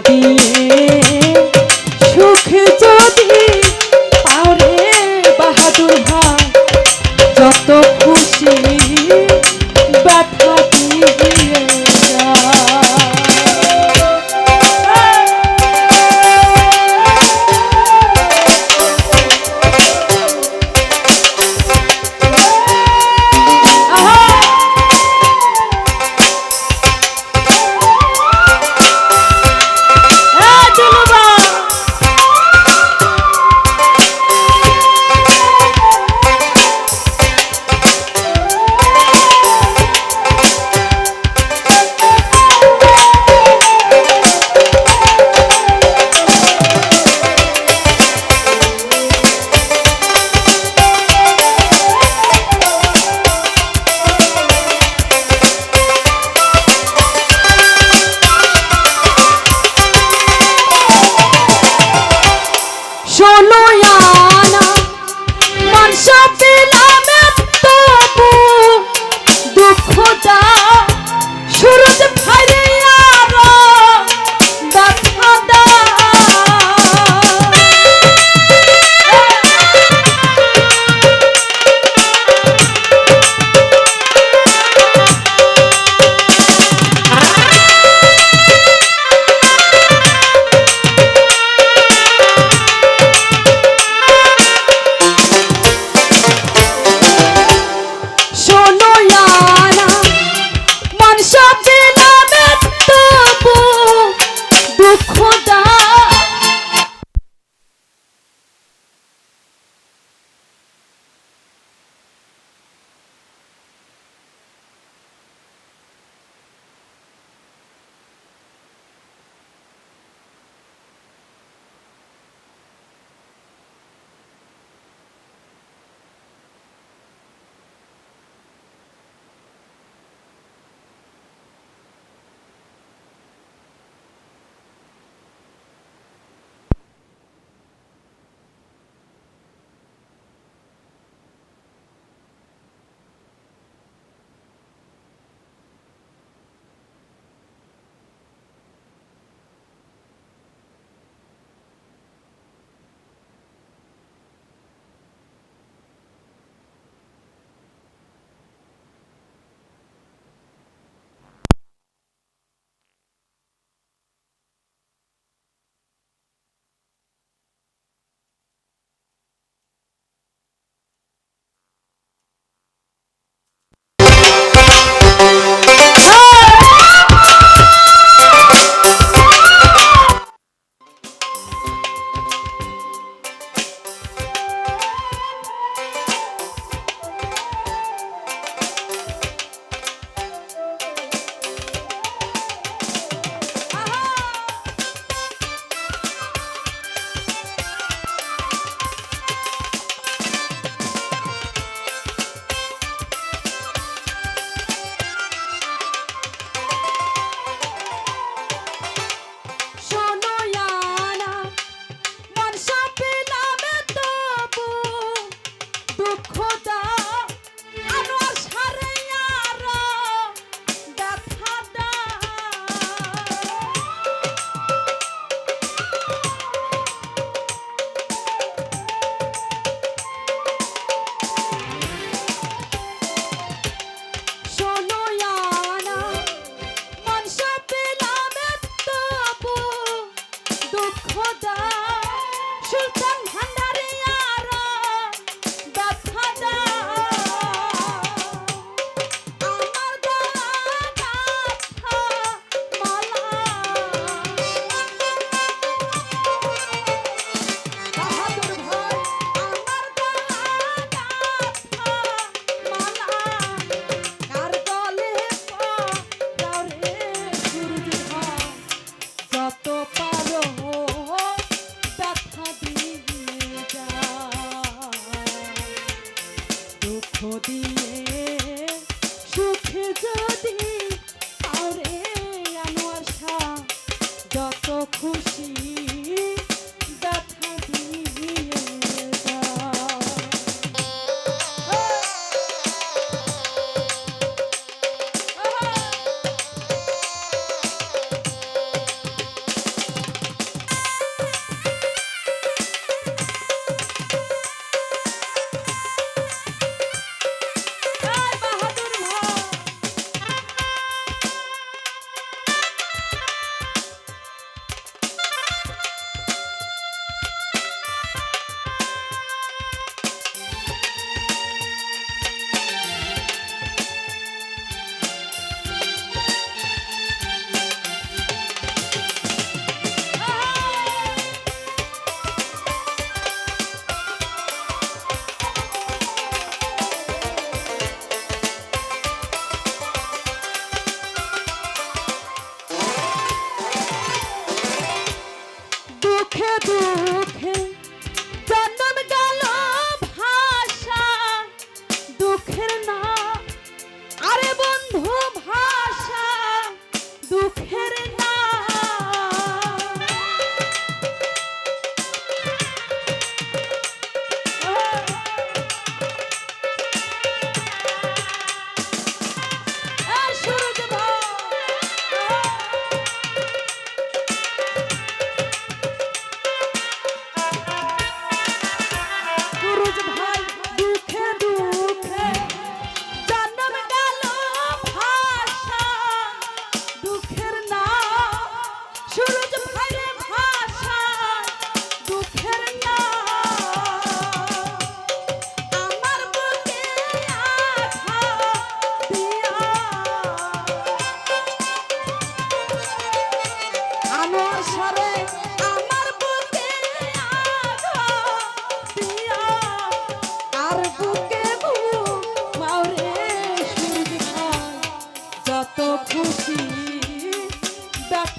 দিয়ে সুখ যদি Pero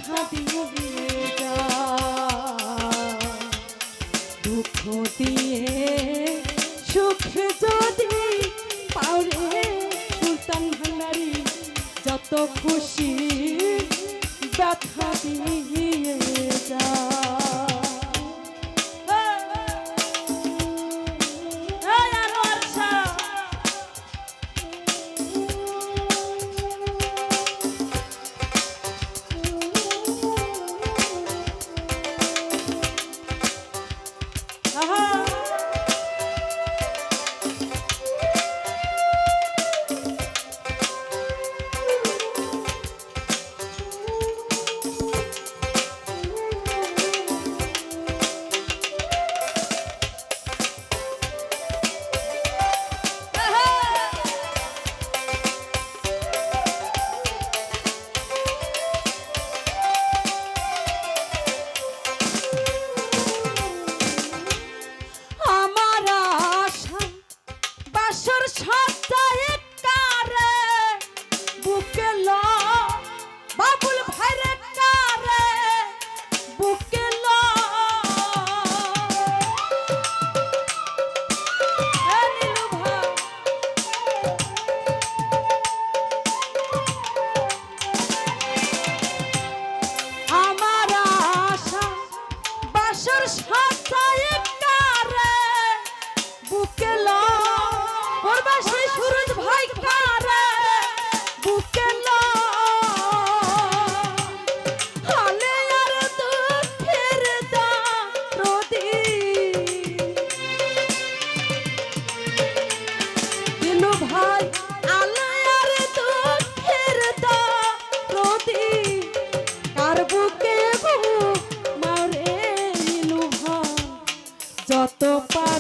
হাতিও দিয়ে যা দুঃখ দিয়ে সুখ যদি পাওরে, সুলতান ভান্ডারি যত খুশি ব্যথা দিয়ে যা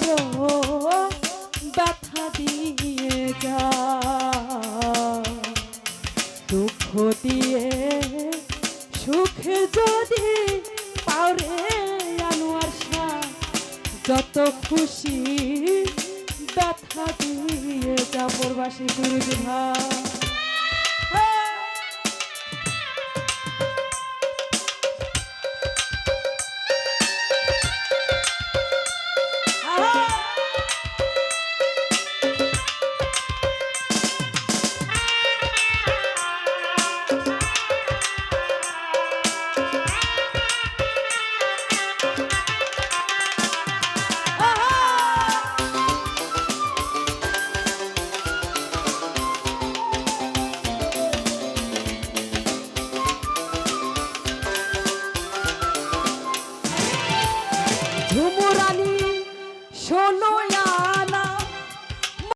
আরও ব্যথা দিয়ে যা। দুঃখ দিয়ে, সুখ যদি পাওরে আনোয়ার শাহ, যত খুশি ব্যথা দিয়ে যা পরবাসী গুরুজি ভাই